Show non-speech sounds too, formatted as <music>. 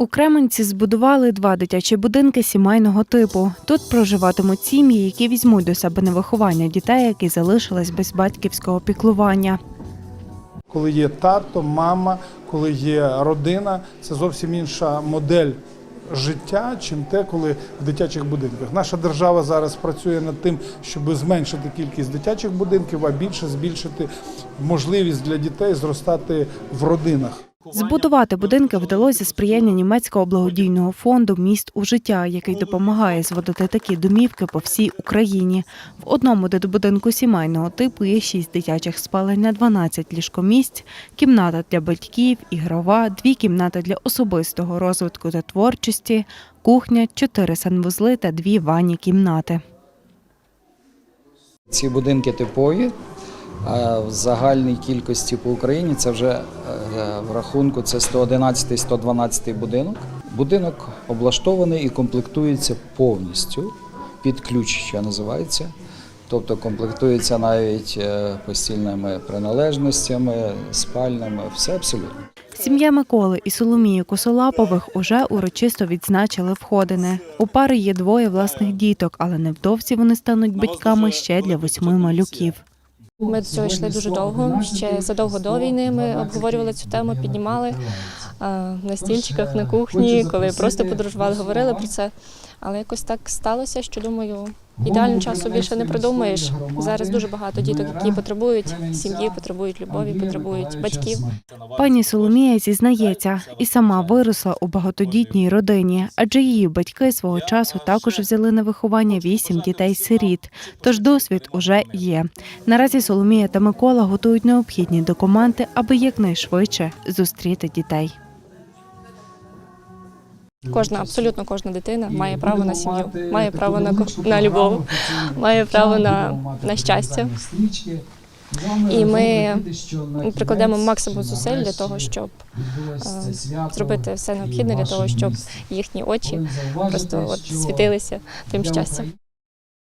У Кременці збудували два дитячі будинки сімейного типу. Тут проживатимуть сім'ї, які візьмуть до себе на виховання дітей, які залишились без батьківського піклування. Коли є тато, мама, коли є родина, це зовсім інша модель життя, чим те, коли в дитячих будинках. Наша держава зараз працює над тим, щоб зменшити кількість дитячих будинків, а більше збільшити можливість для дітей зростати в родинах. Збудувати будинки вдалося за сприяння німецького благодійного фонду Міст у життя, який допомагає зводити такі домівки по всій Україні. В одному дитбудинку сімейного типу є шість дитячих спалень на 12 ліжкомісць, кімната для батьків, ігрова, дві кімнати для особистого розвитку та творчості, кухня, чотири санвузли та дві ванні кімнати. Ці будинки типові. А В загальній кількості по Україні це вже е, в рахунку це 111-112 будинок. Будинок облаштований і комплектується повністю під ключ, що називається. Тобто комплектується навіть е, постільними приналежностями, спальними, все абсолютно. Сім'я Миколи і Соломії Косолапових уже урочисто відзначили входини. У пари є двоє власних діток, але невдовзі вони стануть батьками ще для восьми малюків. Ми до цього йшли дуже довго. Ще задовго до війни ми обговорювали цю тему, піднімали на стільчиках на кухні, коли просто подорожували, говорили про це. Але якось так сталося, що думаю, ідеального часу більше не придумаєш. Зараз дуже багато діток, які потребують сім'ї, потребують любові, потребують батьків. Пані Соломія зізнається, і сама виросла у багатодітній родині, адже її батьки свого часу також взяли на виховання вісім дітей-сиріт. Тож досвід уже є. Наразі Соломія та Микола готують необхідні документи, аби якнайшвидше зустріти дітей. Кожна, абсолютно кожна дитина має право на сім'ю, має право на, на любов, <laughs> має право на, на щастя. І ми прикладемо максимум зусиль для того, щоб е, зробити все необхідне для того, щоб їхні очі просто от світилися тим щастям.